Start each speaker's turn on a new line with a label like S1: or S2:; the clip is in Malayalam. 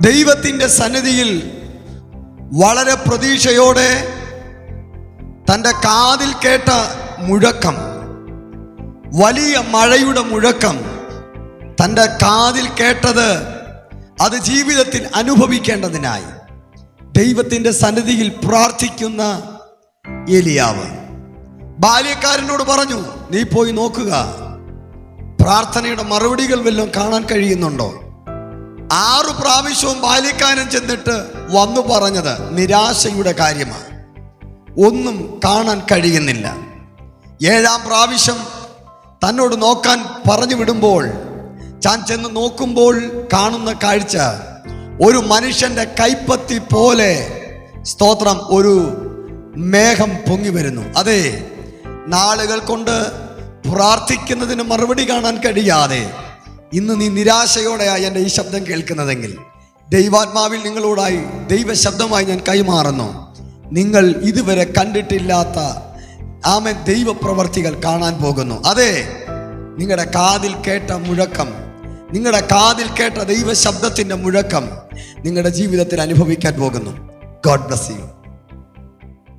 S1: ദൈവത്തിന്റെ സന്നിധിയിൽ വളരെ പ്രതീക്ഷയോടെ തന്റെ കാതിൽ കേട്ട മുഴക്കം വലിയ മഴയുടെ മുഴക്കം തന്റെ കാതിൽ കേട്ടത് അത് ജീവിതത്തിൽ അനുഭവിക്കേണ്ടതിനായി. ദൈവത്തിന്റെ സന്നിധിയിൽ പ്രാർത്ഥിക്കുന്ന എലിയാവ് ബാല്യക്കാരനോട് പറഞ്ഞു നീ പോയി നോക്കുക. പ്രാർത്ഥനയുടെ മറുപടികൾ വല്ലതും കാണാൻ കഴിയുന്നുണ്ടോ? ആറു പ്രാവശ്യവും ബാല്യക്കാരൻ ചെന്നിട്ട് വന്നു പറഞ്ഞത് നിരാശയുടെ കാര്യമാണ്. ഒന്നും കാണാൻ കഴിയുന്നില്ല. ഏഴാം പ്രാവശ്യം തന്നോട് നോക്കാൻ പറഞ്ഞു വിടുമ്പോൾ ഞാൻ ചെന്ന് നോക്കുമ്പോൾ കാണുന്ന കാഴ്ച ഒരു മനുഷ്യന്റെ കൈപ്പത്തി പോലെ സ്തോത്രം ഒരു മേഘം പൊങ്ങി വരുന്നു. അതെ നാളുകൾ കൊണ്ട് പ്രാർത്ഥിക്കുന്നതിന് മറുപടി കാണാൻ കഴിയാതെ ഇന്ന് നീ നിരാശയോടെയായി എന്റെ ഈ ശബ്ദം കേൾക്കുന്നതെങ്കിൽ ദൈവാത്മാവിൽ നിങ്ങളോടായി ദൈവശബ്ദമായി ഞാൻ കൈമാറുന്നു. നിങ്ങൾ ഇതുവരെ കണ്ടിട്ടില്ലാത്ത ആമൻ ദൈവപ്രവർത്തികൾ കാണാൻ പോകുന്നു. അതെ നിങ്ങളുടെ കാതിൽ കേട്ട മുഴക്കം നിങ്ങളുടെ കാതിൽ കേട്ട ദൈവശബ്ദത്തിന്റെ മുഴക്കം നിങ്ങളുടെ ജീവിതത്തിൽ അനുഭവിക്കാൻ പോകുന്നു. God bless you